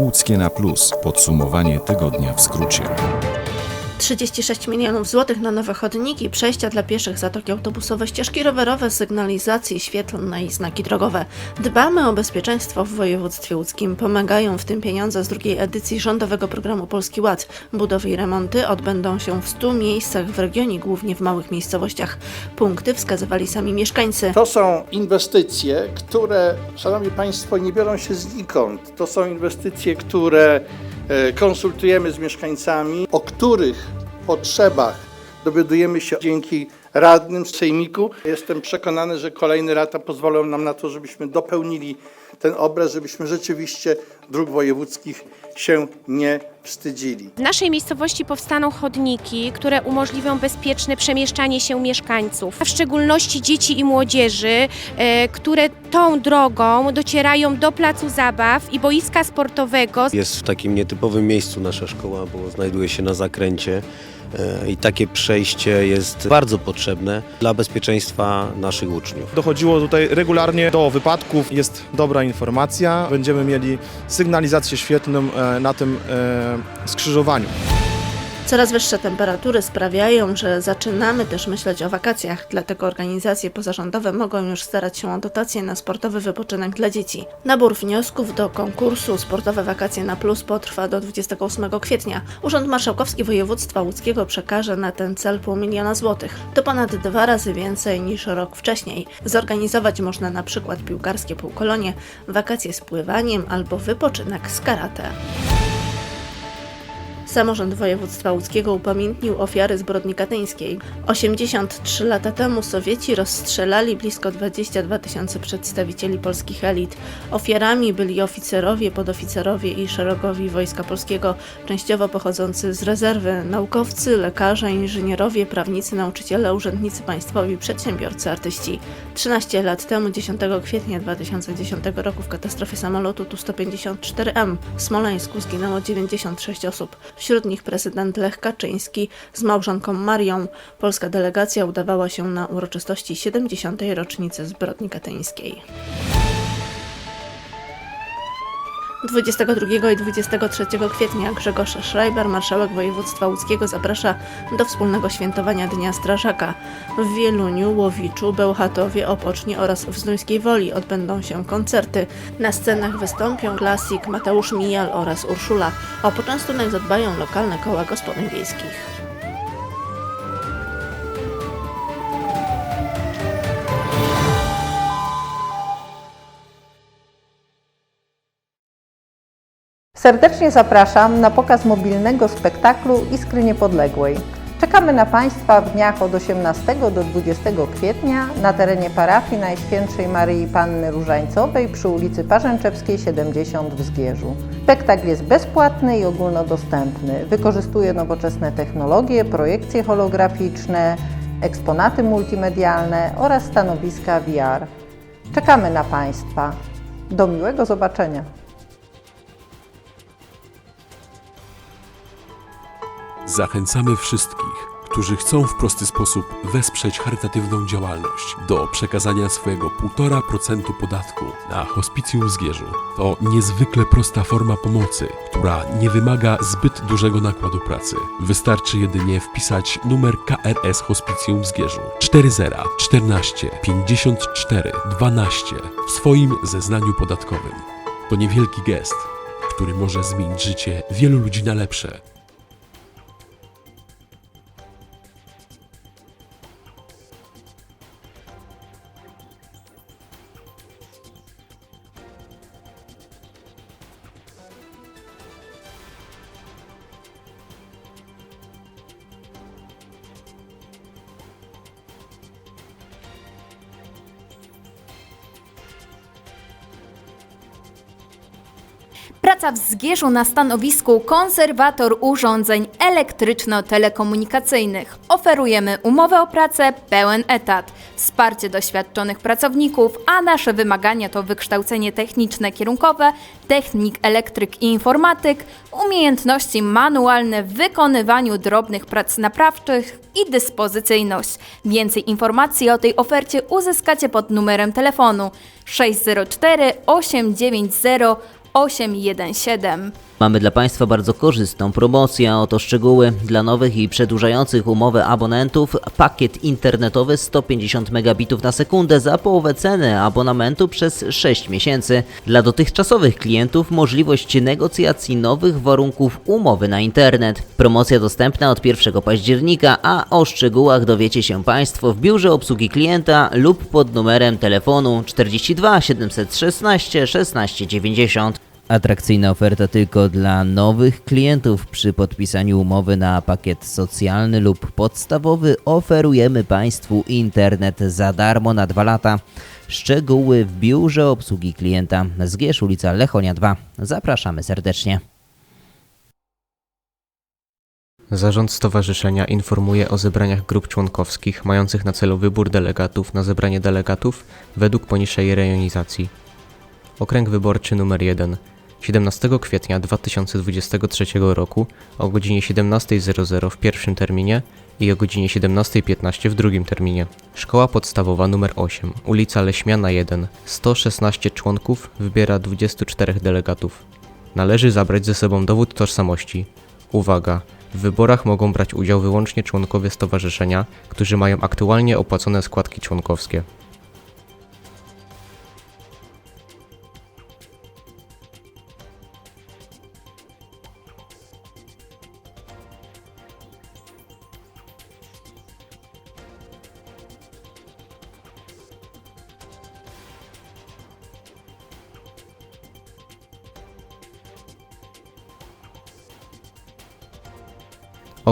Łódzkie na plus. Podsumowanie tygodnia w skrócie. 36 milionów złotych na nowe chodniki, przejścia dla pieszych, zatoki autobusowe, ścieżki rowerowe, sygnalizacje świetlne i znaki drogowe. Dbamy o bezpieczeństwo w województwie łódzkim. Pomagają w tym pieniądze z drugiej edycji rządowego programu Polski Ład. Budowy i remonty odbędą się w 100 miejscach w regionie, głównie w małych miejscowościach. Punkty wskazywali sami mieszkańcy. To są inwestycje, które, Szanowni Państwo, nie biorą się znikąd. To są inwestycje, które konsultujemy z mieszkańcami, o których potrzebach dowiadujemy się dzięki radnym z Sejmiku. Jestem przekonany, że kolejne lata pozwolą nam na to, żebyśmy dopełnili ten obraz, żebyśmy rzeczywiście dróg wojewódzkich się nie wstydzili. W naszej miejscowości powstaną chodniki, które umożliwią bezpieczne przemieszczanie się mieszkańców, a w szczególności dzieci i młodzieży, e, które tą drogą docierają do placu zabaw i boiska sportowego. Jest w takim nietypowym miejscu nasza szkoła, bo znajduje się na zakręcie i takie przejście jest bardzo potrzebne dla bezpieczeństwa naszych uczniów. Dochodziło tutaj regularnie do wypadków, jest dobra informacja. Będziemy mieli sygnalizację świetlną e, na tym e, skrzyżowaniu. Coraz wyższe temperatury sprawiają, że zaczynamy też myśleć o wakacjach, dlatego organizacje pozarządowe mogą już starać się o dotacje na sportowy wypoczynek dla dzieci. Nabór wniosków do konkursu Sportowe Wakacje na Plus potrwa do 28 kwietnia. Urząd Marszałkowski Województwa Łódzkiego przekaże na ten cel pół miliona złotych. To ponad dwa razy więcej niż rok wcześniej. Zorganizować można na przykład piłkarskie półkolonie, wakacje z pływaniem albo wypoczynek z karate. Samorząd województwa łódzkiego upamiętnił ofiary zbrodni katyńskiej. 83 lata temu Sowieci rozstrzelali blisko 22 tysiące przedstawicieli polskich elit. Ofiarami byli oficerowie, podoficerowie i szeregowi Wojska Polskiego, częściowo pochodzący z rezerwy, naukowcy, lekarze, inżynierowie, prawnicy, nauczyciele, urzędnicy państwowi, przedsiębiorcy, artyści. 13 lat temu, 10 kwietnia 2010 roku w katastrofie samolotu Tu-154M w Smoleńsku zginęło 96 osób. Wśród nich prezydent Lech Kaczyński z małżonką Marią. Polska delegacja udawała się na uroczystości 70. rocznicy zbrodni katyńskiej. 22 i 23 kwietnia Grzegorz Schreiber, marszałek województwa łódzkiego, zaprasza do wspólnego świętowania Dnia Strażaka. W Wieluniu, Łowiczu, Bełchatowie, Opocznie oraz w Zduńskiej Woli odbędą się koncerty. Na scenach wystąpią klasik Mateusz Mijal oraz Urszula. O poczęstunek zadbają lokalne koła gospodyń wiejskich. Serdecznie zapraszam na pokaz mobilnego spektaklu Iskry Niepodległej. Czekamy na Państwa w dniach od 18 do 20 kwietnia na terenie parafii Najświętszej Maryi Panny Różańcowej przy ulicy Parzęczewskiej 70 w Zgierzu. Spektakl jest bezpłatny i ogólnodostępny. Wykorzystuje nowoczesne technologie, projekcje holograficzne, eksponaty multimedialne oraz stanowiska VR. Czekamy na Państwa. Do miłego zobaczenia. Zachęcamy wszystkich, którzy chcą w prosty sposób wesprzeć charytatywną działalność do przekazania swojego 1,5% podatku na hospicjum w Zgierzu. To niezwykle prosta forma pomocy, która nie wymaga zbyt dużego nakładu pracy. Wystarczy jedynie wpisać numer KRS Hospicjum w Zgierzu 40 14 54 12 w swoim zeznaniu podatkowym. To niewielki gest, który może zmienić życie wielu ludzi na lepsze. Praca w Zgierzu na stanowisku konserwator urządzeń elektryczno-telekomunikacyjnych. Oferujemy umowę o pracę, pełen etat, wsparcie doświadczonych pracowników, a nasze wymagania to wykształcenie techniczne kierunkowe, technik, elektryk i informatyk, umiejętności manualne w wykonywaniu drobnych prac naprawczych i dyspozycyjność. Więcej informacji o tej ofercie uzyskacie pod numerem telefonu 604 890 817. Mamy dla Państwa bardzo korzystną promocję, a oto szczegóły. Dla nowych i przedłużających umowę abonentów pakiet internetowy 150 megabitów na sekundę za połowę ceny abonamentu przez 6 miesięcy. Dla dotychczasowych klientów możliwość negocjacji nowych warunków umowy na internet. Promocja dostępna od 1 października, a o szczegółach dowiecie się Państwo w biurze obsługi klienta lub pod numerem telefonu 42 716 1690. Atrakcyjna oferta tylko dla nowych klientów. Przy podpisaniu umowy na pakiet socjalny lub podstawowy oferujemy Państwu internet za darmo na 2 lata. Szczegóły w biurze obsługi klienta. Zgierz ulica Lechonia 2. Zapraszamy serdecznie. Zarząd Stowarzyszenia informuje o zebraniach grup członkowskich mających na celu wybór delegatów na zebranie delegatów według poniższej rejonizacji. Okręg wyborczy numer 1 17 kwietnia 2023 roku o godzinie 17.00 w pierwszym terminie i o godzinie 17.15 w drugim terminie. Szkoła podstawowa numer 8, ulica Leśmiana 1, 116 członków wybiera 24 delegatów. Należy zabrać ze sobą dowód tożsamości. Uwaga! W wyborach mogą brać udział wyłącznie członkowie stowarzyszenia, którzy mają aktualnie opłacone składki członkowskie.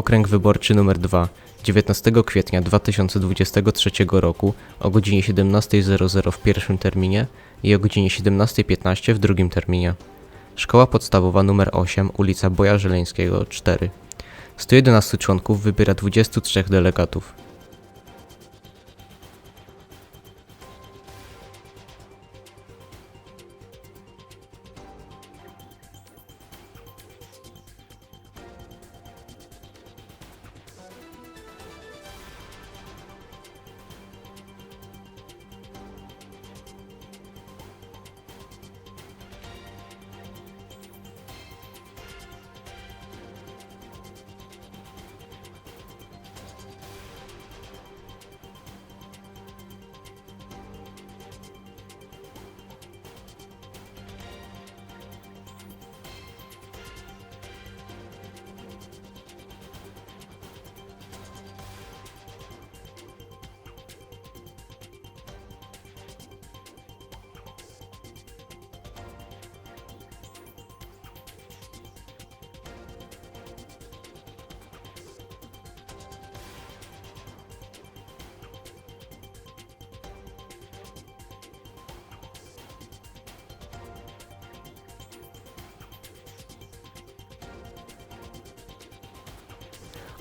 Okręg wyborczy numer 2 19 kwietnia 2023 roku o godzinie 17.00 w pierwszym terminie i o godzinie 17.15 w drugim terminie. Szkoła podstawowa numer 8, ulica Boja Żeleńskiego 4. 111 członków wybiera 23 delegatów.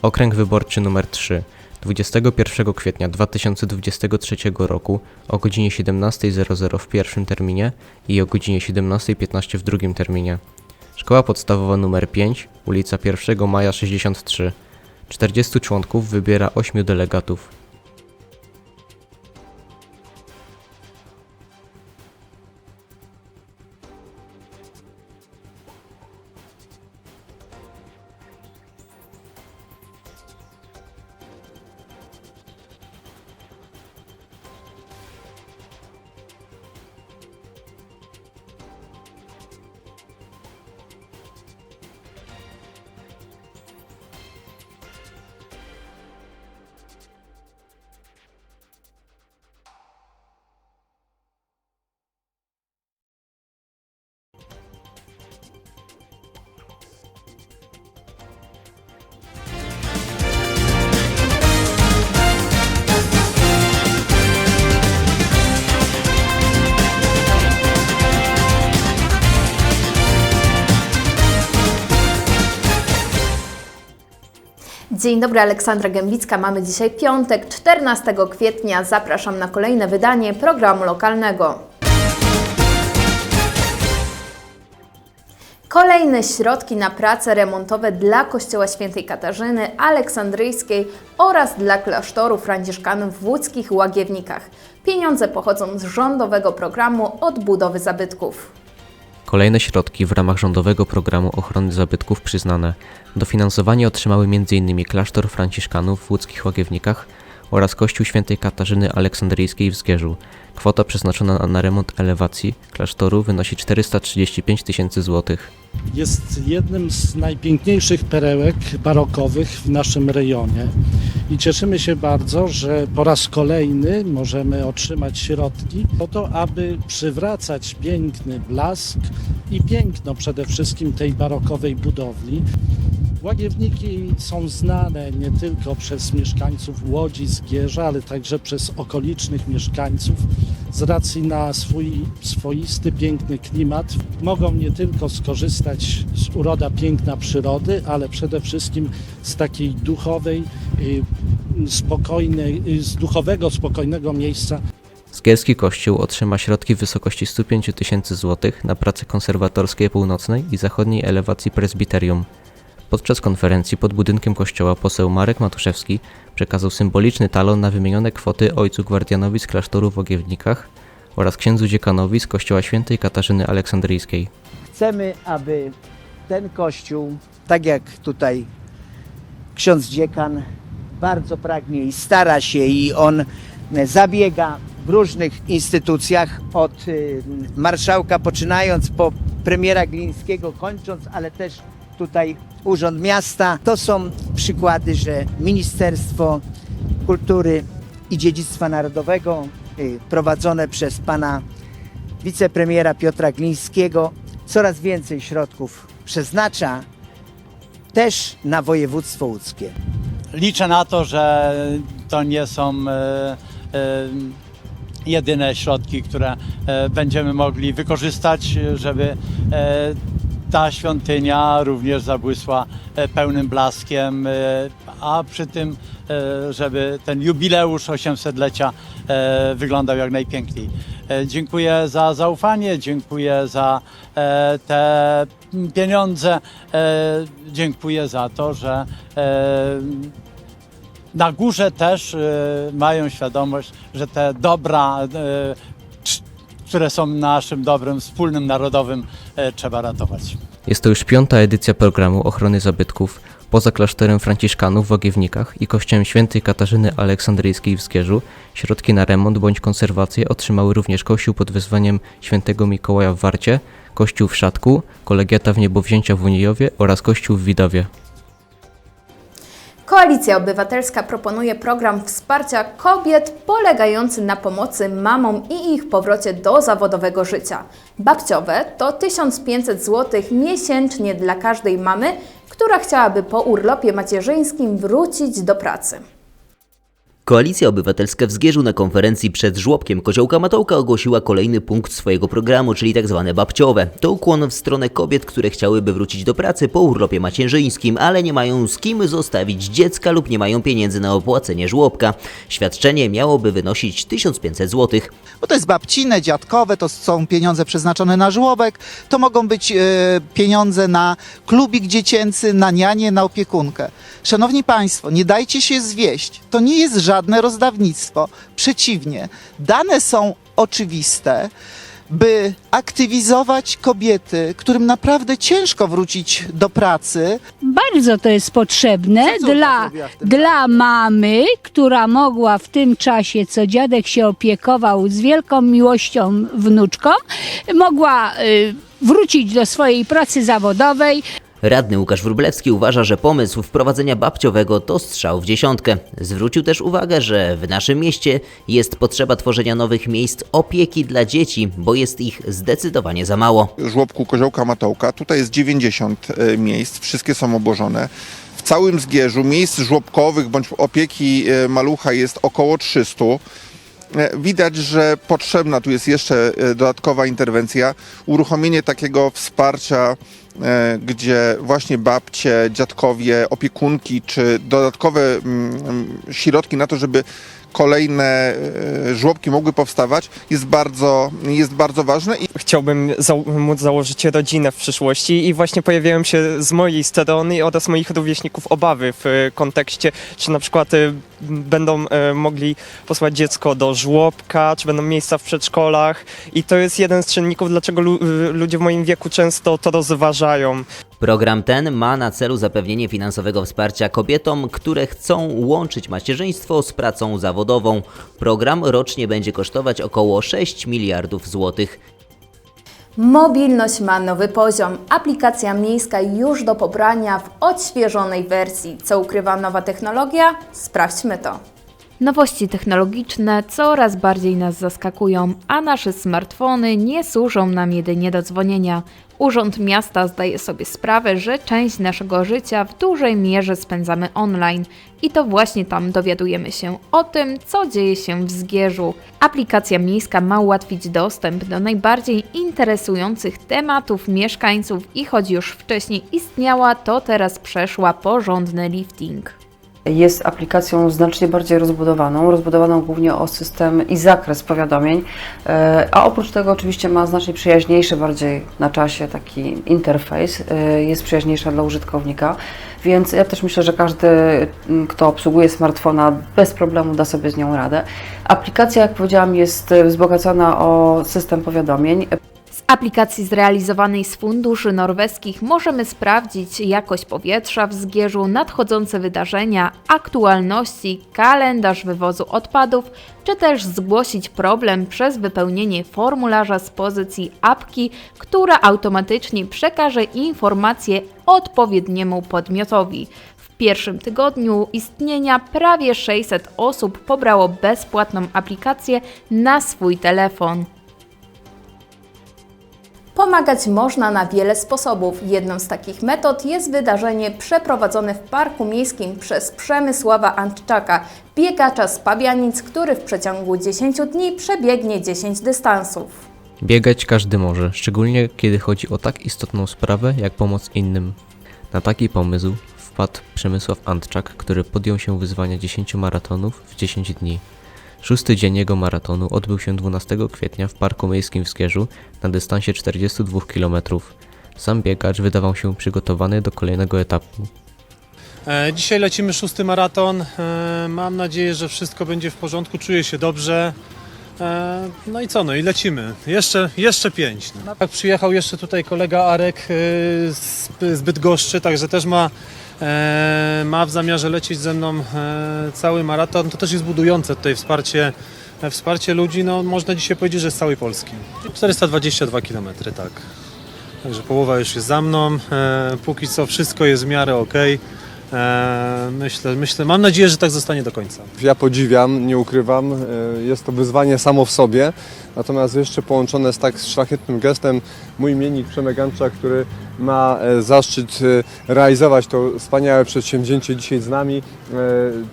Okręg wyborczy numer 3 21 kwietnia 2023 roku o godzinie 17.00 w pierwszym terminie i o godzinie 17.15 w drugim terminie. Szkoła podstawowa nr 5, ulica 1 Maja 63. 40 członków wybiera 8 delegatów. Dzień dobry, Aleksandra Gębicka. Mamy dzisiaj piątek, 14 kwietnia. Zapraszam na kolejne wydanie programu lokalnego. Kolejne środki na prace remontowe dla Kościoła Świętej Katarzyny Aleksandryjskiej oraz dla klasztoru franciszkanów w łódzkich Łagiewnikach. Pieniądze pochodzą z rządowego programu odbudowy zabytków. Kolejne środki w ramach rządowego programu ochrony zabytków przyznane. Dofinansowanie otrzymały m.in. klasztor franciszkanów w łódzkich Łagiewnikach oraz kościół świętej Katarzyny Aleksandryjskiej w Zgierzu. Kwota przeznaczona na remont elewacji klasztoru wynosi 435 tysięcy złotych. Jest jednym z najpiękniejszych perełek barokowych w naszym rejonie i cieszymy się bardzo, że po raz kolejny możemy otrzymać środki po to, aby przywracać piękny blask i piękno przede wszystkim tej barokowej budowli. Łagiewniki są znane nie tylko przez mieszkańców Łodzi, Zgierza, ale także przez okolicznych mieszkańców z racji na swój swoisty, piękny klimat. Mogą nie tylko skorzystać z uroda piękna przyrody, ale przede wszystkim z takiej duchowej, y, spokojnej, y, z duchowego, spokojnego miejsca, Zgierski Kościół otrzyma środki w wysokości 105 tysięcy złotych na prace konserwatorskie północnej i zachodniej elewacji prezbiterium. Podczas konferencji pod budynkiem kościoła poseł Marek Matuszewski przekazał symboliczny talon na wymienione kwoty ojcu gwardianowi z klasztoru w Ogiewnikach oraz księdzu dziekanowi z kościoła świętej Katarzyny Aleksandryjskiej. Chcemy, aby ten kościół, tak jak tutaj ksiądz dziekan bardzo pragnie i stara się i on zabiega w różnych instytucjach od y, marszałka poczynając po premiera Glińskiego kończąc, ale też tutaj Urząd Miasta. To są przykłady, że Ministerstwo Kultury i Dziedzictwa Narodowego y, prowadzone przez pana wicepremiera Piotra Glińskiego coraz więcej środków przeznacza też na województwo łódzkie. Liczę na to, że to nie są e, e, jedyne środki, które e, będziemy mogli wykorzystać, żeby ta świątynia również zabłysła e, pełnym blaskiem, e, a przy tym, e, żeby ten jubileusz 800-lecia e, wyglądał jak najpiękniej. Dziękuję za zaufanie, dziękuję za te pieniądze, dziękuję za to, że na górze też mają świadomość, że te dobra, które są naszym dobrem wspólnym, narodowym, e, trzeba ratować. Jest to już piąta edycja programu ochrony zabytków. Poza klasztorem Franciszkanów w Ogiewnikach i kościołem świętej Katarzyny Aleksandryjskiej w Zgierzu, środki na remont bądź konserwację otrzymały również kościół pod wezwaniem świętego Mikołaja w Warcie, kościół w Szatku, kolegiata w Niebowzięcia w Unijowie oraz kościół w Widowie. Koalicja Obywatelska proponuje program wsparcia kobiet polegający na pomocy mamom i ich powrocie do zawodowego życia. Babciowe to 1500 zł miesięcznie dla każdej mamy, która chciałaby po urlopie macierzyńskim wrócić do pracy. Koalicja Obywatelska w Zgierzu na konferencji przed żłobkiem Koziołka Matołka ogłosiła kolejny punkt swojego programu, czyli tak zwane babciowe. To ukłon w stronę kobiet, które chciałyby wrócić do pracy po urlopie macierzyńskim, ale nie mają z kim zostawić dziecka lub nie mają pieniędzy na opłacenie żłobka. Świadczenie miałoby wynosić 1500 zł. bo to jest babcine, dziadkowe, to są pieniądze przeznaczone na żłobek, to mogą być e, pieniądze na klubik dziecięcy, na nianie, na opiekunkę. Szanowni Państwo, nie dajcie się zwieść. To nie jest żadne rozdawnictwo. Przeciwnie, dane są oczywiste, by aktywizować kobiety, którym naprawdę ciężko wrócić do pracy. Bardzo to jest potrzebne Co córka dla, zrobiła w tym dla mamy, która mogła w tym czasie, co dziadek się opiekował z wielką miłością wnuczką, mogła y, wrócić do swojej pracy zawodowej. Radny Łukasz Wróblewski uważa, że pomysł wprowadzenia babciowego to strzał w dziesiątkę. Zwrócił też uwagę, że w naszym mieście jest potrzeba tworzenia nowych miejsc opieki dla dzieci, bo jest ich zdecydowanie za mało. żłobku Koziołka Matołka. Tutaj jest 90 e, miejsc, wszystkie są obłożone. W całym Zgierzu miejsc żłobkowych bądź opieki e, malucha jest około 300. E, Widać, że potrzebna tu jest jeszcze dodatkowa interwencja, uruchomienie takiego wsparcia, gdzie właśnie babcie, dziadkowie, opiekunki czy dodatkowe mm, mm, środki na to, żeby kolejne e, żłobki mogły powstawać, jest bardzo, jest bardzo ważne. I Chciałbym zał- móc założyć rodzinę w przyszłości i właśnie pojawiają się z mojej strony oraz moich rówieśników obawy w kontekście, czy na przykład e, będą e, mogli posłać dziecko do żłobka, czy będą miejsca w przedszkolach i to jest jeden z czynników, dlaczego lu- ludzie w moim wieku często to rozważają. Program ten ma na celu zapewnienie finansowego wsparcia kobietom, które chcą łączyć macierzyństwo z pracą zawodową. Program rocznie będzie kosztować około 6 miliardów złotych. Mobilność ma nowy poziom. Aplikacja miejska już do pobrania w odświeżonej wersji. Co ukrywa nowa technologia? Sprawdźmy to. Nowości technologiczne coraz bardziej nas zaskakują, a nasze smartfony nie służą nam jedynie do dzwonienia. Urząd Miasta zdaje sobie sprawę, że część naszego życia w dużej mierze spędzamy online i to właśnie tam dowiadujemy się o tym, co dzieje się w Zgierzu. Aplikacja miejska ma ułatwić dostęp do najbardziej interesujących tematów mieszkańców i choć już wcześniej istniała, to teraz przeszła porządny lifting. Jest aplikacją znacznie bardziej rozbudowaną, rozbudowaną głównie o system i zakres powiadomień, e, a oprócz tego oczywiście ma znacznie przyjaźniejszy, bardziej na czasie taki interfejs, e, jest przyjaźniejsza dla użytkownika, więc ja też myślę, że każdy, kto obsługuje smartfona, bez problemu da sobie z nią radę. Aplikacja, jak powiedziałam, jest e, wzbogacona o system powiadomień. Aplikacji zrealizowanej z funduszy norweskich możemy sprawdzić jakość powietrza w Zgierzu, nadchodzące wydarzenia, aktualności, kalendarz wywozu odpadów, czy też zgłosić problem przez wypełnienie formularza z pozycji apki, która automatycznie przekaże informacje odpowiedniemu podmiotowi. W pierwszym tygodniu istnienia prawie 600 osób pobrało bezpłatną aplikację na swój telefon. Pomagać można na wiele sposobów. Jedną z takich metod jest wydarzenie przeprowadzone w Parku Miejskim przez Przemysława Antczaka, biegacza z Pabianic, który w przeciągu 10 dni przebiegnie 10 dystansów. Biegać każdy może, szczególnie kiedy chodzi o tak istotną sprawę jak pomoc innym. Na taki pomysł wpadł Przemysław Antczak, który podjął się wyzwania 10 maratonów w 10 dni. Szósty dzień jego maratonu odbył się 12 kwietnia w Parku Miejskim w Skierzu na dystansie 42 km. Sam biegacz wydawał się przygotowany do kolejnego etapu. E, Dzisiaj lecimy szósty maraton. E, Mam nadzieję, że wszystko będzie w porządku, czuję się dobrze. E, No i co, no i lecimy. Jeszcze, jeszcze pięć. No. Tak, przyjechał jeszcze tutaj kolega Arek z, Bydgoszczy, także też ma, ma w zamiarze lecieć ze mną e, cały maraton. To też jest budujące tutaj wsparcie, e, wsparcie ludzi, no można dzisiaj powiedzieć, że z całej Polski. 422 km, tak. Także połowa już jest za mną. E, póki co wszystko jest w miarę ok. E, myślę, myślę, mam nadzieję, że tak zostanie do końca. Ja podziwiam, nie ukrywam, e, jest to wyzwanie samo w sobie, natomiast jeszcze połączone z tak szlachetnym gestem mój imiennik Przemek Anczak, który ma e, zaszczyt realizować to wspaniałe przedsięwzięcie dzisiaj z nami.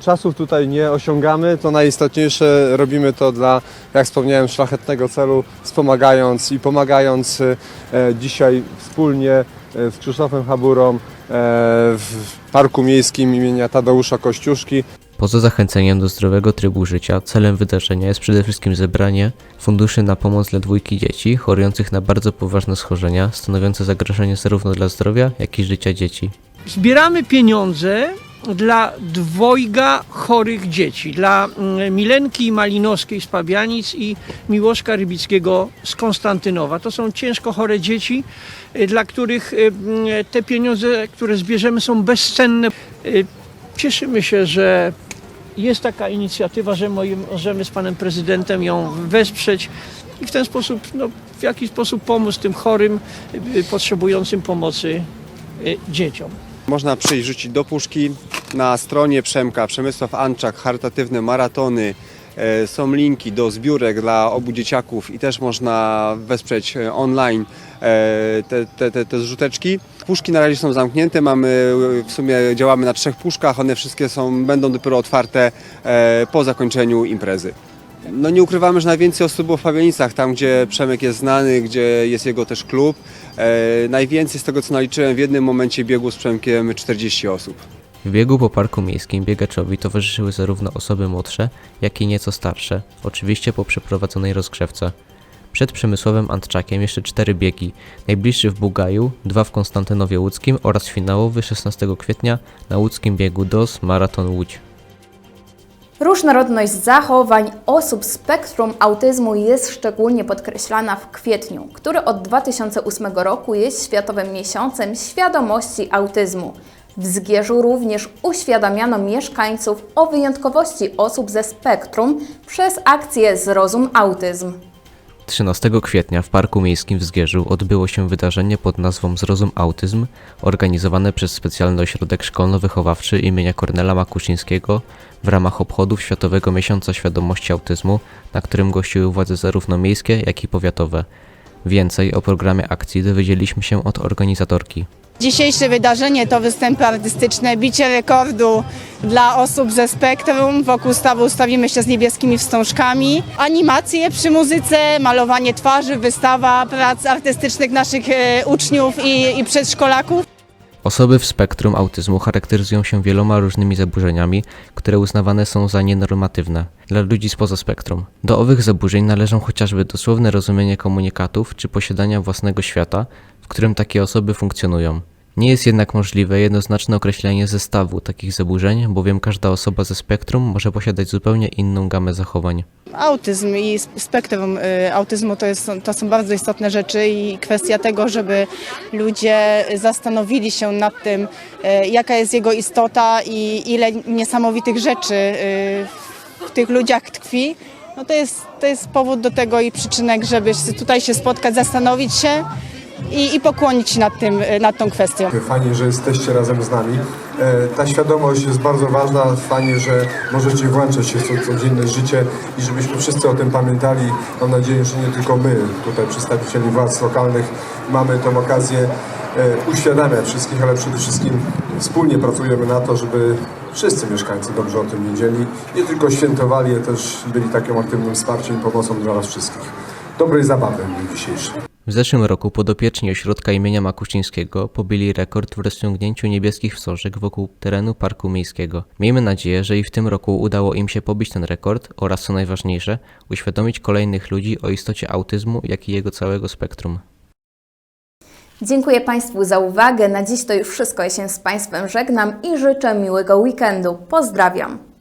Czasów tutaj nie osiągamy, to najistotniejsze robimy to dla, jak wspomniałem, szlachetnego celu, wspomagając i pomagając dzisiaj wspólnie z Krzysztofem Haburą w Parku Miejskim imienia Tadeusza Kościuszki. Poza zachęceniem do zdrowego trybu życia, celem wydarzenia jest przede wszystkim zebranie funduszy na pomoc dla dwójki dzieci chorujących na bardzo poważne schorzenia, stanowiące zagrożenie zarówno dla zdrowia, jak i życia dzieci. Zbieramy pieniądze dla dwojga chorych dzieci, dla mm, Milenki Malinowskiej z Pabianic i Miłoszka Rybickiego z Konstantynowa. To są ciężko chore dzieci, y, dla których y, mm, te pieniądze, które zbierzemy są bezcenne. Y, Cieszymy się, że jest taka inicjatywa, że możemy z panem prezydentem ją wesprzeć i w ten sposób, no, w jakiś sposób pomóc tym chorym, potrzebującym pomocy dzieciom. Można przyjść rzucić do puszki. Na stronie Przemka Przemysław Anczak, charytatywne maratony. e, Są linki do zbiórek dla obu dzieciaków i też można wesprzeć e, online e, te, te, te, te zrzuteczki. Puszki na razie są zamknięte, mamy w sumie działamy na trzech puszkach, one wszystkie są, będą dopiero otwarte po zakończeniu imprezy. No nie ukrywamy, że najwięcej osób było w Pabianicach, tam gdzie Przemek jest znany, gdzie jest jego też klub. E, najwięcej z tego co naliczyłem w jednym momencie biegło z Przemkiem 40 osób. W biegu po parku miejskim biegaczowi towarzyszyły zarówno osoby młodsze, jak i nieco starsze, oczywiście po przeprowadzonej rozgrzewce. Przed Przemysłowem Antczakiem jeszcze cztery biegi, najbliższy w Bugaju, dwa w Konstantynowie Łódzkim oraz finałowy 16 kwietnia na łódzkim biegu DOS Maraton Łódź. Różnorodność zachowań osób z spektrum autyzmu jest szczególnie podkreślana w kwietniu, który od 2008 roku jest Światowym Miesiącem Świadomości Autyzmu. W Zgierzu również uświadamiano mieszkańców o wyjątkowości osób ze spektrum przez akcję Zrozum Autyzm. 13 kwietnia w Parku Miejskim w Zgierzu odbyło się wydarzenie pod nazwą Zrozum Autyzm, organizowane przez Specjalny Ośrodek Szkolno-Wychowawczy imienia Kornela Makuszyńskiego w ramach obchodów Światowego Miesiąca Świadomości Autyzmu, na którym gościły władze zarówno miejskie, jak i powiatowe. Więcej o programie akcji dowiedzieliśmy się od organizatorki. Dzisiejsze wydarzenie to występy artystyczne, bicie rekordu dla osób ze spektrum. Wokół stawu ustawimy się z niebieskimi wstążkami. Animacje przy muzyce, malowanie twarzy, wystawa prac artystycznych naszych e, uczniów i, i przedszkolaków. Osoby w spektrum autyzmu charakteryzują się wieloma różnymi zaburzeniami, które uznawane są za nienormatywne dla ludzi spoza spektrum. Do owych zaburzeń należą chociażby dosłowne rozumienie komunikatów czy posiadania własnego świata, w którym takie osoby funkcjonują. Nie jest jednak możliwe jednoznaczne określenie zestawu takich zaburzeń, bowiem każda osoba ze spektrum może posiadać zupełnie inną gamę zachowań. Autyzm i spektrum y, autyzmu to, jest, to są bardzo istotne rzeczy i kwestia tego, żeby ludzie zastanowili się nad tym, y, jaka jest jego istota i ile niesamowitych rzeczy y, w tych ludziach tkwi. No to, jest, to jest powód do tego i przyczynek, żeby tutaj się spotkać, zastanowić się i, i pokłonić się nad, tym, nad tą kwestią. Fajnie, że jesteście razem z nami. E, Ta świadomość jest bardzo ważna. Fajnie, że możecie włączać się w codzienne życie i żebyśmy wszyscy o tym pamiętali. Mam nadzieję, że nie tylko my, tutaj przedstawicieli władz lokalnych, mamy tę okazję e, uświadamiać wszystkich, ale przede wszystkim wspólnie pracujemy na to, żeby wszyscy mieszkańcy dobrze o tym wiedzieli. Nie tylko świętowali, ale też byli takim aktywnym wsparciem i pomocą dla nas wszystkich. Dobrej zabawy w dzisiejszym. W zeszłym roku podopieczni ośrodka imienia Makuścińskiego pobili rekord w rozciągnięciu niebieskich wstążek wokół terenu Parku Miejskiego. Miejmy nadzieję, że i w tym roku udało im się pobić ten rekord oraz, co najważniejsze, uświadomić kolejnych ludzi o istocie autyzmu, jak i jego całego spektrum. Dziękuję Państwu za uwagę. Na dziś to już wszystko. Ja się z Państwem żegnam i życzę miłego weekendu. Pozdrawiam.